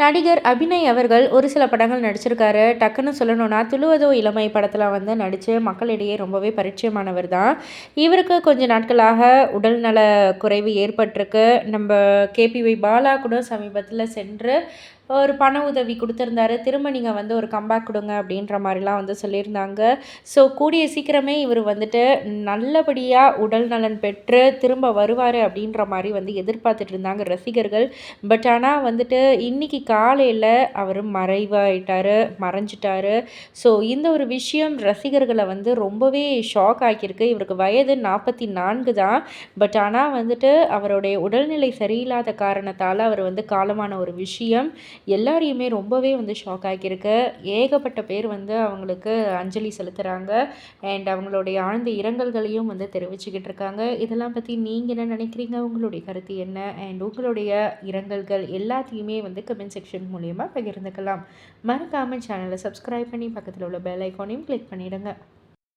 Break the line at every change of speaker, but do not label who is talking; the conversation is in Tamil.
நடிகர் அபிநய் அவர்கள் ஒரு சில படங்கள் நடிச்சிருக்காரு. டக்குன்னு சொல்லணும்னா துளுவதோ இளமை படத்தில் வந்து நடித்து மக்களிடையே ரொம்பவே பரிச்சயமானவர் தான். இவருக்கு கொஞ்ச நாட்களாக உடல்நல குறைவு ஏற்பட்டிருக்கு. நம்ம கேபிஒய் பாலா கூட சமீபத்தில் சென்று ஒரு பண உதவி கொடுத்துருந்தாரு. திரும்ப நீங்கள் வந்து ஒரு கம்பேக் கொடுங்க அப்படின்ற மாதிரிலாம் வந்து சொல்லியிருந்தாங்க. ஸோ கூடிய சீக்கிரமே இவர் வந்துட்டு நல்லபடியாக உடல் நலன் பெற்று திரும்ப வருவார் அப்படின்ற மாதிரி வந்து எதிர்பார்த்துட்டு இருந்தாங்க ரசிகர்கள். பட் ஆனால் வந்துட்டு இன்றைக்கி காலையில் அவர் மறைவாயிட்டார் மறைஞ்சிட்டார். ஸோ இந்த ஒரு விஷயம் ரசிகர்களை வந்து ரொம்பவே ஷாக் ஆக்கியிருக்கு. இவருக்கு வயது நாற்பத்தி நான்கு தான். பட் ஆனால் வந்துட்டு அவருடைய உடல்நிலை சரியில்லாத காரணத்தால் அவர் வந்து காலமான ஒரு விஷயம் எல்லாரையுமே ரொம்பவே வந்து ஷாக் ஆக்கியிருக்கு. ஏகப்பட்ட பேர் வந்து அவங்களுக்கு அஞ்சலி செலுத்துகிறாங்க அண்ட் அவங்களுடைய ஆழ்ந்த இரங்கல்களையும் வந்து தெரிவிச்சுக்கிட்டு இருக்காங்க. இதெல்லாம் பற்றி நீங்கள் என்ன நினைக்கிறீங்க? உங்களுடைய கருத்து என்ன? அண்ட் உங்களுடைய இரங்கல்கள் எல்லாத்தையுமே வந்து கமெண்ட் செக்ஷன் மூலயமா பகிர்ந்துக்கலாம். மறக்காமல் சேனலை சப்ஸ்கிரைப் பண்ணி பக்கத்தில் உள்ள பெல் ஐக்கானையும் கிளிக் பண்ணிவிடுங்க